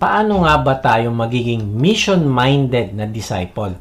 Paano nga ba tayo magiging mission-minded na disciple?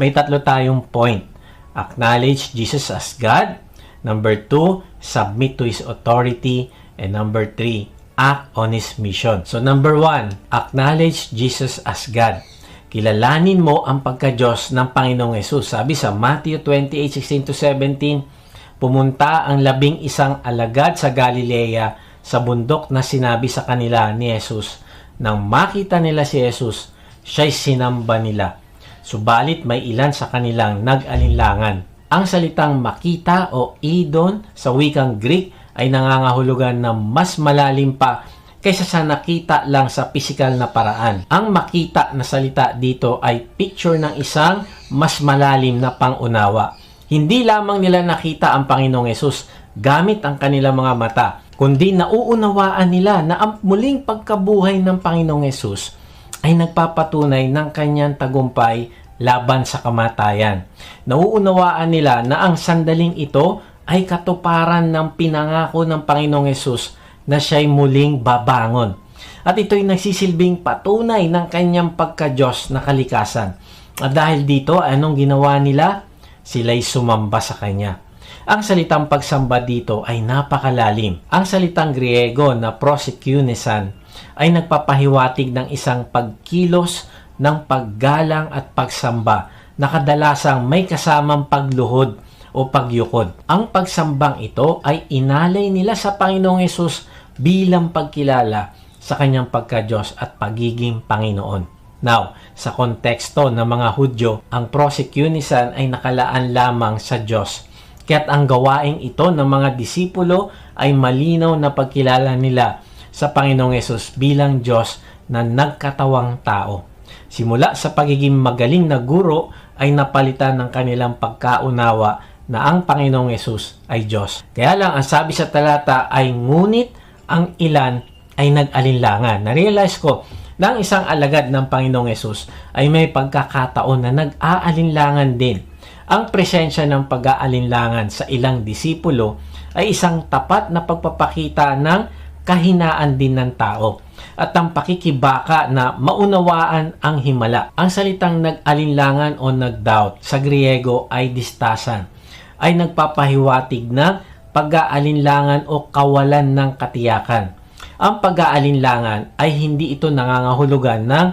May tatlo tayong point. Acknowledge Jesus as God. Number two, submit to His authority. And number three, act on His mission. So number one, acknowledge Jesus as God. Kilalanin mo ang pagka-Diyos ng Panginoong Yesus. Sabi sa Matthew 28:16-17, pumunta ang labing isang alagad sa Galilea sa bundok na sinabi sa kanila ni Jesus. Nang makita nila si Jesus, siya'y sinamba nila. Subalit may ilan sa kanilang nag-alinlangan. Ang salitang makita o idon sa wikang Greek ay nangangahulugan na mas malalim pa kaysa sa nakita lang sa pisikal na paraan. Ang makita na salita dito ay picture ng isang mas malalim na pangunawa. Hindi lamang nila nakita ang Panginoong Yesus gamit ang kanilang mga mata, kundi nauunawaan nila na ang muling pagkabuhay ng Panginoong Yesus ay nagpapatunay ng kanyang tagumpay laban sa kamatayan. Nauunawaan nila na ang sandaling ito ay katuparan ng pinangako ng Panginoong Yesus na siya'y muling babangon. At ito'y nagsisilbing patunay ng kanyang pagka-Diyos na kalikasan. At dahil dito, anong ginawa nila? Sila'y sumamba sa kanya. Ang salitang pagsamba dito ay napakalalim. Ang salitang Griego na prosecunesan ay nagpapahiwatig ng isang pagkilos ng paggalang at pagsamba na kadalasang may kasamang pagluhod o pagyukod. Ang pagsambang ito ay inalay nila sa Panginoong Yesus bilang pagkilala sa kanyang pagka-Diyos at pagiging Panginoon. Now, sa konteksto ng mga Hudyo, ang prosecution ay nakalaan lamang sa Diyos. Kaya't ang gawaing ito ng mga disipulo ay malinaw na pagkilala nila sa Panginoong Yesus bilang Diyos na nagkatawang tao. Simula sa pagiging magaling na guro ay napalitan ng kanilang pagkaunawa na ang Panginoong Yesus ay Diyos. Kaya lang ang sabi sa talata ay ngunit ang ilan ay nag-alinlangan. Na-realize ko na ang isang alagad ng Panginoong Yesus ay may pagkakataon na nag-aalinlangan din. Ang presensya ng pag-aalinlangan sa ilang disipulo ay isang tapat na pagpapakita ng kahinaan din ng tao at ang pakikibaka na maunawaan ang himala. Ang salitang nag-alinlangan o nag-doubt sa Griego ay distasan ay nagpapahiwatig ng pag-aalinlangan o kawalan ng katiyakan. Ang pag-aalinlangan ay hindi ito nangangahulugan ng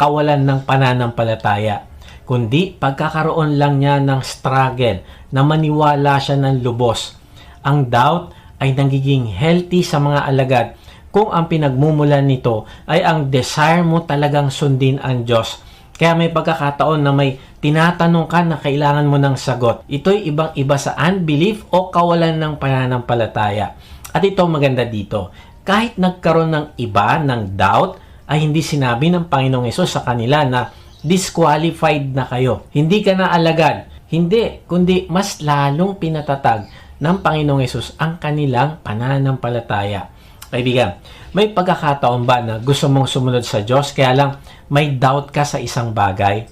kawalan ng pananampalataya, kundi pagkakaroon lang niya ng struggle na maniwala siya ng lubos. Ang doubt ay nagiging healthy sa mga alagad kung ang pinagmumulan nito ay ang desire mo talagang sundin ang Diyos. Kaya may pagkakataon na may tinatanong ka na kailangan mo ng sagot. Ito'y ibang-iba sa unbelief o kawalan ng pananampalataya. At ito maganda dito. Kahit nagkaroon ng iba ng doubt, ay hindi sinabi ng Panginoong Yesus sa kanila na disqualified na kayo. Hindi ka na alagad. Hindi, kundi mas lalong pinatatag ng Panginoong Yesus ang kanilang pananampalataya. Kaibigan, may pagkakataon ba na gusto mong sumunod sa Diyos kaya lang may doubt ka sa isang bagay?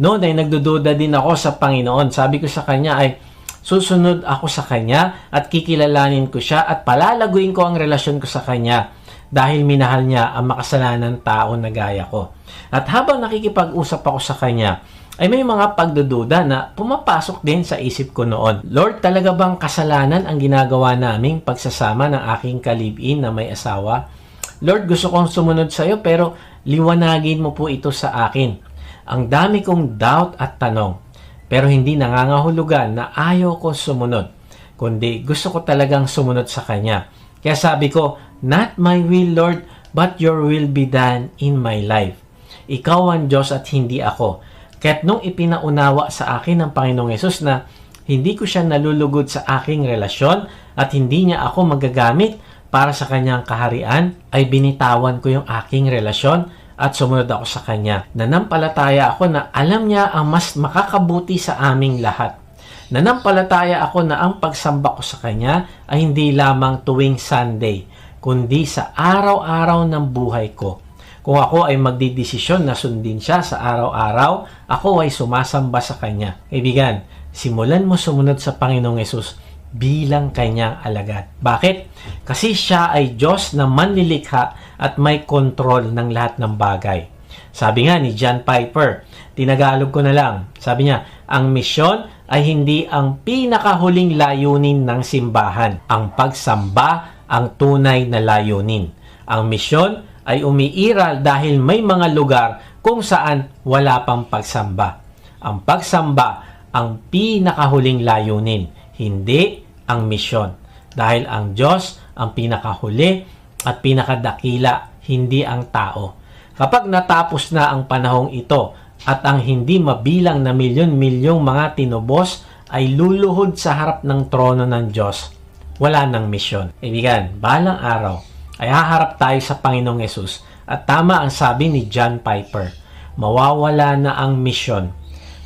Noon ay nagdududa din ako sa Panginoon. Sabi ko sa Kanya ay susunod ako sa Kanya at kikilalanin ko siya at palalaguin ko ang relasyon ko sa Kanya dahil minahal niya ang makasalanan tao na gaya ko. At habang nakikipag-usap ako sa Kanya, ay may mga pagdududa na pumapasok din sa isip ko noon. Lord, talaga bang kasalanan ang ginagawa naming pagsasama ng aking kalibin na may asawa? Lord, gusto kong sumunod sa iyo pero liwanagin mo po ito sa akin. Ang dami kong doubt at tanong, pero hindi nangangahulugan na ayaw ko sumunod, kundi gusto ko talagang sumunod sa Kanya. Kaya sabi ko, Not my will, Lord, but your will be done in my life. Ikaw ang Diyos at hindi ako. Kaya't nung ipinaunawa sa akin ng Panginoong Yesus na hindi ko siya nalulugod sa aking relasyon at hindi niya ako magagamit para sa kanyang kaharian, ay binitawan ko yung aking relasyon at sumunod ako sa kanya. Nanampalataya ako na alam niya ang mas makakabuti sa aming lahat. Nanampalataya ako na ang pagsamba ko sa kanya ay hindi lamang tuwing Sunday, kundi sa araw-araw ng buhay ko. Kung ako ay magdidesisyon na sundin siya sa araw-araw, ako ay sumasamba sa Kanya. Kaibigan, simulan mo sumunod sa Panginoong Yesus bilang kanyang alagad. Bakit? Kasi siya ay Diyos na manlilikha at may kontrol ng lahat ng bagay. Sabi nga ni John Piper, tinagalog ko na lang. Sabi niya, ang misyon ay hindi ang pinakahuling layunin ng simbahan. Ang pagsamba ang tunay na layunin. Ang misyon ay umiiral dahil may mga lugar kung saan wala pang pagsamba. Ang pagsamba ang pinakahuling layunin, hindi ang misyon. Dahil ang Diyos ang pinakahuli at pinakadakila, hindi ang tao. Kapag natapos na ang panahong ito at ang hindi mabilang na milyon-milyong mga tinubos ay luluhod sa harap ng trono ng Diyos, wala ng misyon. Ibigan, balang araw ay haharap tayo sa Panginoong Yesus at tama ang sabi ni John Piper, mawawala na ang misyon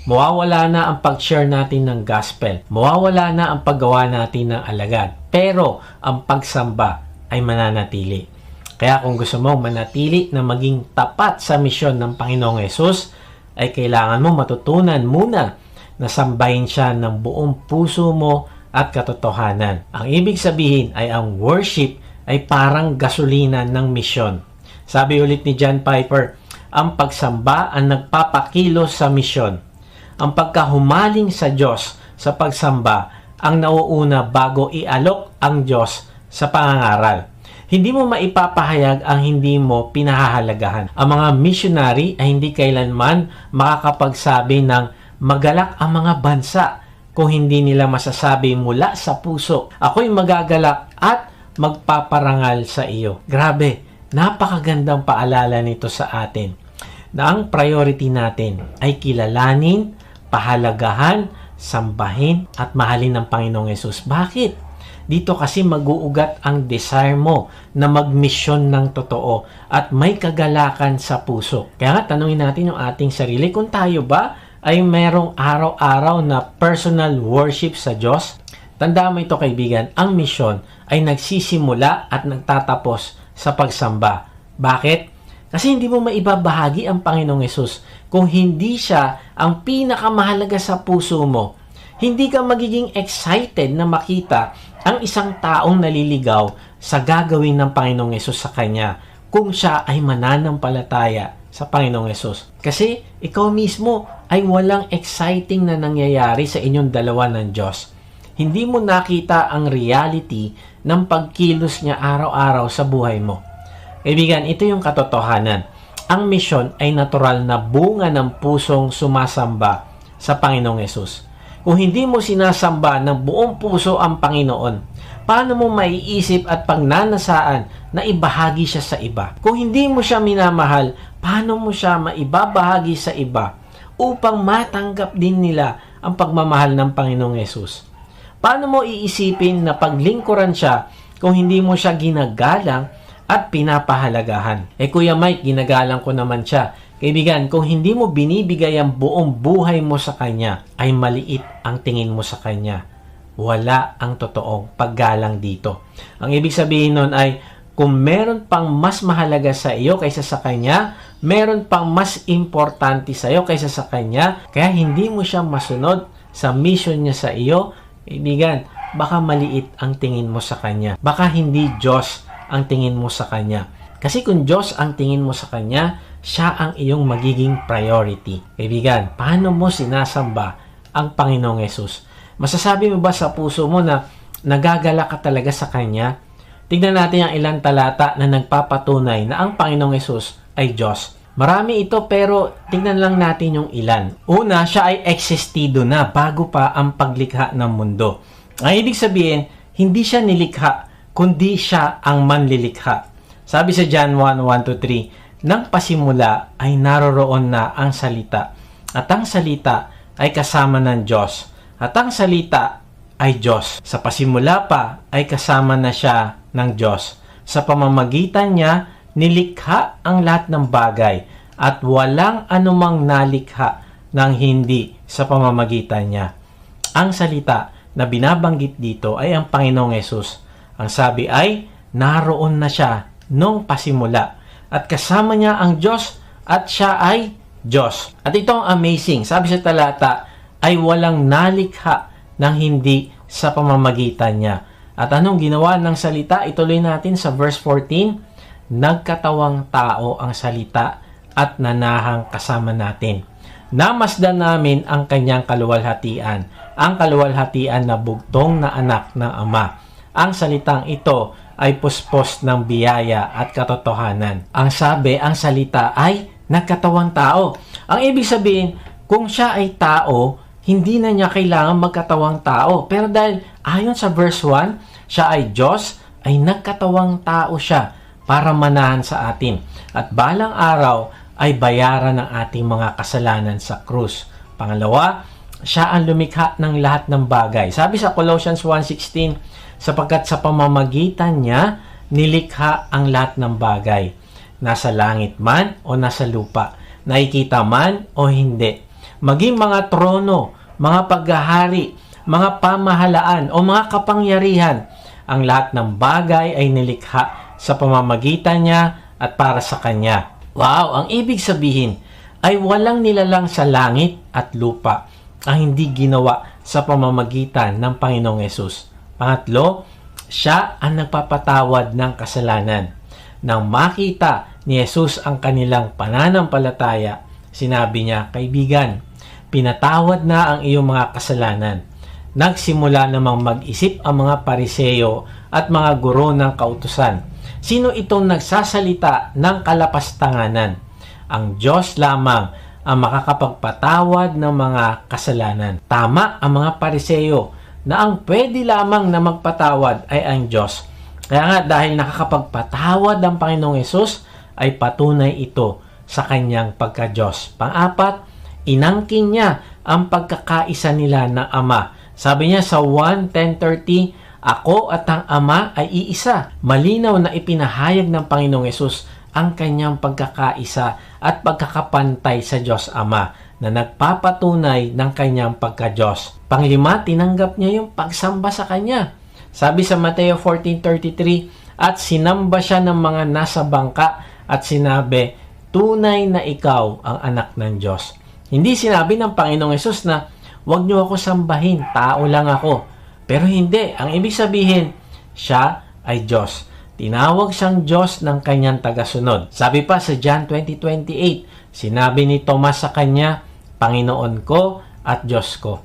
Mawawala na ang pag-share natin ng gospel. Mawawala na ang paggawa natin ng alagad. Pero ang pagsamba ay mananatili. Kaya kung gusto mo manatili na maging tapat sa misyon ng Panginoong Yesus, ay kailangan mo matutunan muna na sambahin siya ng buong puso mo at katotohanan. Ang ibig sabihin ay ang worship ay parang gasolina ng misyon. Sabi ulit ni John Piper, ang pagsamba ang nagpapakilos sa misyon ang pagkahumaling sa Diyos sa pagsamba ang nauuna bago ialok ang Diyos sa pangangaral. Hindi mo maipapahayag ang hindi mo pinahahalagahan. Ang mga missionary ay hindi kailanman makakapagsabi ng magalak ang mga bansa kung hindi nila masasabi mula sa puso. Ako'y magagalak at magpaparangal sa iyo. Grabe, napakagandang paalala nito sa atin na ang priority natin ay kilalanin pahalagahan, sambahin at mahalin ng Panginoong Yesus. Bakit? Dito kasi mag-uugat ang desire mo na magmisyon ng totoo at may kagalakan sa puso. Kaya nga tanungin natin yung ating sarili kung tayo ba ay merong araw-araw na personal worship sa Diyos. Tandaan mo ito kaibigan, ang misyon ay nagsisimula at nagtatapos sa pagsamba. Bakit? Kasi hindi mo maibabahagi ang Panginoong Yesus kung hindi siya ang pinakamahalaga sa puso mo. Hindi ka magiging excited na makita ang isang taong naliligaw sa gagawin ng Panginoong Yesus sa kanya kung siya ay mananampalataya sa Panginoong Yesus. Kasi ikaw mismo ay walang exciting na nangyayari sa inyong dalawa ng Diyos. Hindi mo nakita ang reality ng pagkilos niya araw-araw sa buhay mo. Kaibigan, ito yung katotohanan. Ang misyon ay natural na bunga ng pusong sumasamba sa Panginoong Yesus. Kung hindi mo sinasamba ng buong puso ang Panginoon, paano mo maiisip at pagnanasaan na ibahagi siya sa iba? Kung hindi mo siya minamahal, paano mo siya maibabahagi sa iba upang matanggap din nila ang pagmamahal ng Panginoong Yesus? Paano mo iisipin na paglingkuran siya kung hindi mo siya ginagalang at pinapahalagahan. Eh Kuya Mike, ginagalang ko naman siya. Kaibigan, kung hindi mo binibigay ang buong buhay mo sa Kanya, ay maliit ang tingin mo sa Kanya. Wala ang totoong paggalang dito. Ang ibig sabihin nun ay, kung meron pang mas mahalaga sa iyo kaysa sa Kanya, meron pang mas importante sa iyo kaysa sa Kanya, kaya hindi mo siya masunod sa mission niya sa iyo, kaibigan, baka maliit ang tingin mo sa Kanya. Baka hindi Diyos ang tingin mo sa Kanya. Kasi kung Diyos ang tingin mo sa Kanya, siya ang iyong magiging priority. Kaibigan, paano mo sinasamba ang Panginoong Yesus? Masasabi mo ba sa puso mo na nagagala ka talaga sa Kanya? Tignan natin ang ilang talata na nagpapatunay na ang Panginoong Yesus ay Diyos. Marami ito pero tingnan lang natin yung ilan. Una, siya ay existido na bago pa ang paglikha ng mundo. Ang ibig sabihin, hindi siya nilikha kundi siya ang manlilikha. Sabi sa John 1, 1 3, Nang pasimula ay naroroon na ang salita, at ang salita ay kasama ng Diyos, at ang salita ay Diyos. Sa pasimula pa ay kasama na siya ng Diyos. Sa pamamagitan niya, nilikha ang lahat ng bagay, at walang anumang nalikha ng hindi sa pamamagitan niya. Ang salita na binabanggit dito ay ang Panginoong Yesus ang sabi ay, naroon na siya nung pasimula. At kasama niya ang Diyos at siya ay Diyos. At ito ang amazing. Sabi sa talata, ay walang nalikha ng hindi sa pamamagitan niya. At anong ginawa ng salita? Ituloy natin sa verse 14. Nagkatawang tao ang salita at nanahang kasama natin. Namasdan namin ang kanyang kaluwalhatian, ang kaluwalhatian na bugtong na anak ng Ama. Ang salitang ito ay puspos ng biyaya at katotohanan. Ang sabi, ang salita ay nagkatawang tao. Ang ibig sabihin, kung siya ay tao, hindi na niya kailangan magkatawang tao. Pero dahil ayon sa verse 1, siya ay Diyos, ay nagkatawang tao siya para manahan sa atin. At balang araw ay bayaran ng ating mga kasalanan sa krus. Pangalawa, siya ang lumikha ng lahat ng bagay. Sabi sa Colossians 1.16, sapagkat sa pamamagitan niya, nilikha ang lahat ng bagay. Nasa langit man o nasa lupa, nakikita man o hindi. Maging mga trono, mga paghahari, mga pamahalaan o mga kapangyarihan, ang lahat ng bagay ay nilikha sa pamamagitan niya at para sa Kanya. Wow! Ang ibig sabihin ay walang nilalang sa langit at lupa ang hindi ginawa sa pamamagitan ng Panginoong Yesus. Pangatlo, siya ang nagpapatawad ng kasalanan. Nang makita ni Jesus ang kanilang pananampalataya, sinabi niya, Kaibigan, pinatawad na ang iyong mga kasalanan. Nagsimula namang mag-isip ang mga pariseyo at mga guro ng kautusan. Sino itong nagsasalita ng kalapastanganan? Ang Diyos lamang ang makakapagpatawad ng mga kasalanan. Tama ang mga pariseyo na ang pwede lamang na magpatawad ay ang Diyos. Kaya nga dahil nakakapagpatawad ang Panginoong Yesus, ay patunay ito sa kanyang pagka-Diyos. Pang-apat, inangkin niya ang pagkakaisa nila ng Ama. Sabi niya sa 1.10.30, Ako at ang Ama ay iisa. Malinaw na ipinahayag ng Panginoong Yesus ang kanyang pagkakaisa at pagkakapantay sa Diyos Ama na nagpapatunay ng kanyang pagka-Diyos. Panglima, tinanggap niya yung pagsamba sa kanya. Sabi sa Mateo 14.33, At sinamba siya ng mga nasa bangka at sinabi, Tunay na ikaw ang anak ng Diyos. Hindi sinabi ng Panginoong Yesus na, Huwag niyo ako sambahin, tao lang ako. Pero hindi, ang ibig sabihin, siya ay Diyos. Tinawag siyang Diyos ng kanyang tagasunod. Sabi pa sa John 20.28, sinabi ni Thomas sa kanya, Panginoon ko at Diyos ko.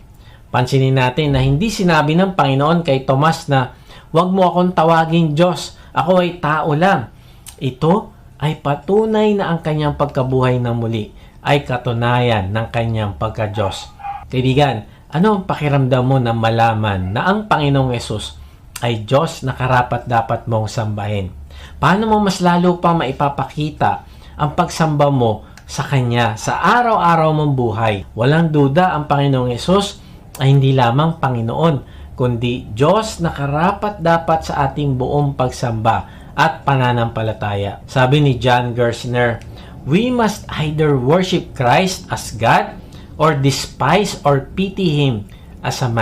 Pansinin natin na hindi sinabi ng Panginoon kay Thomas na, Huwag mo akong tawaging Diyos, ako ay tao lang. Ito ay patunay na ang kanyang pagkabuhay na muli ay katunayan ng kanyang pagka-Diyos. Kaibigan, ano ang pakiramdam mo na malaman na ang Panginoong Yesus ay Diyos na karapat dapat mong sambahin? Paano mo mas lalo pa maipapakita ang pagsamba mo sa Kanya sa araw-araw mong buhay? Walang duda ang Panginoong Yesus ay hindi lamang Panginoon, kundi Diyos na karapat dapat sa ating buong pagsamba at pananampalataya. Sabi ni John Gersner, we must either worship Christ as God or despise or pity Him as a man.